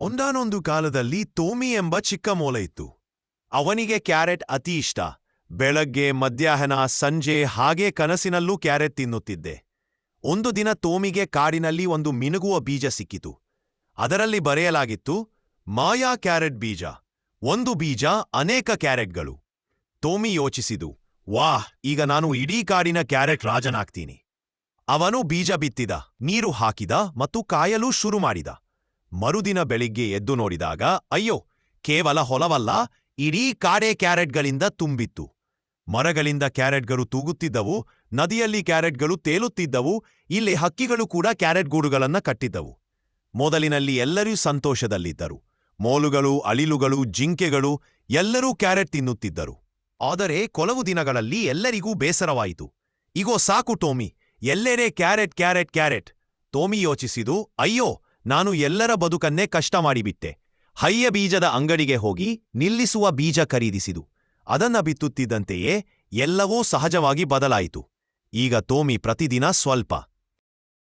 ಒಂದಾನೊಂದು ಕಾಲದಲ್ಲಿ ತೋಮಿ ಎಂಬ ಚಿಕ್ಕ ಮೊಲ ಇತ್ತು. ಅವನಿಗೆ ಕ್ಯಾರೆಟ್ ಅತಿ ಇಷ್ಟ. ಬೆಳಗ್ಗೆ, ಮಧ್ಯಾಹ್ನ, ಸಂಜೆ ಹಾಗೆ ಕನಸಿನಲ್ಲೂ ಕ್ಯಾರೆಟ್ ತಿನ್ನುತ್ತಿದ್ದೆ. ಒಂದು ದಿನ ತೋಮಿಗೆ ಕಾಡಿನಲ್ಲಿ ಒಂದು ಮಿನುಗುವ ಬೀಜ ಸಿಕ್ಕಿತು. ಅದರಲ್ಲಿ ಬರೆಯಲಾಗಿತ್ತು, ಮಾಯಾ ಕ್ಯಾರೆಟ್ ಬೀಜ. ಒಂದು ಬೀಜ, ಅನೇಕ ಕ್ಯಾರೆಟ್ಗಳು. ತೋಮಿ ಯೋಚಿಸಿದು, ವಾಹ್, ಈಗ ನಾನು ಇಡೀ ಕಾಡಿನ ಕ್ಯಾರೆಟ್ ರಾಜನಾಗ್ತೀನಿ. ಅವನು ಬೀಜ ಬಿತ್ತಿದ, ನೀರು ಹಾಕಿದ ಮತ್ತು ಕಾಯಲು ಶುರು ಮಾಡಿದ. ಮರುದಿನ ಬೆಳಿಗ್ಗೆ ಎದ್ದು ನೋಡಿದಾಗ, ಅಯ್ಯೋ, ಕೇವಲ ಹೊಲವಲ್ಲ, ಇಡೀ ಕಾಡೆ ಕ್ಯಾರೆಟ್ಗಳಿಂದ ತುಂಬಿತ್ತು. ಮರಗಳಿಂದ ಕ್ಯಾರೆಟ್ಗಳು ತೂಗುತ್ತಿದ್ದವು, ನದಿಯಲ್ಲಿ ಕ್ಯಾರೆಟ್ಗಳು ತೇಲುತ್ತಿದ್ದವು, ಇಲ್ಲಿ ಹಕ್ಕಿಗಳು ಕೂಡ ಕ್ಯಾರೆಟ್ ಗೂಡುಗಳನ್ನ ಕಟ್ಟಿದ್ದವು. ಮೊದಲಿನಲ್ಲಿ ಎಲ್ಲರೂ ಸಂತೋಷದಲ್ಲಿದ್ದರು. ಮೋಲುಗಳು, ಅಳಿಲುಗಳು, ಜಿಂಕೆಗಳು, ಎಲ್ಲರೂ ಕ್ಯಾರೆಟ್ ತಿನ್ನುತ್ತಿದ್ದರು. ಆದರೆ ಕೊಲವು ದಿನಗಳಲ್ಲಿ ಎಲ್ಲರಿಗೂ ಬೇಸರವಾಯಿತು. ಇಗೋ ಸಾಕು ಟೋಮಿ, ಎಲ್ಲೆಡೆ ಕ್ಯಾರೆಟ್ ಕ್ಯಾರೆಟ್ ಕ್ಯಾರೆಟ್? ಟೋಮಿ ಯೋಚಿಸಿದು, ಅಯ್ಯೋ ನಾನು ಎಲ್ಲರ ಬದುಕನ್ನೇ ಕಷ್ಟ ಮಾಡಿಬಿಟ್ಟೆ ಹೈಯ ಬೀಜದ ಅಂಗಡಿಗೆ ಹೋಗಿ ನಿಲ್ಲಿಸುವ ಬೀಜ ಖರೀದಿಸಿದು. ಅದನ್ನ ಬಿತ್ತುತ್ತಿದ್ದಂತೆಯೇ ಎಲ್ಲವೂ ಸಹಜವಾಗಿ ಬದಲಾಯಿತು. ಈಗ ತೋಮಿ ಪ್ರತಿದಿನ ಸ್ವಲ್ಪ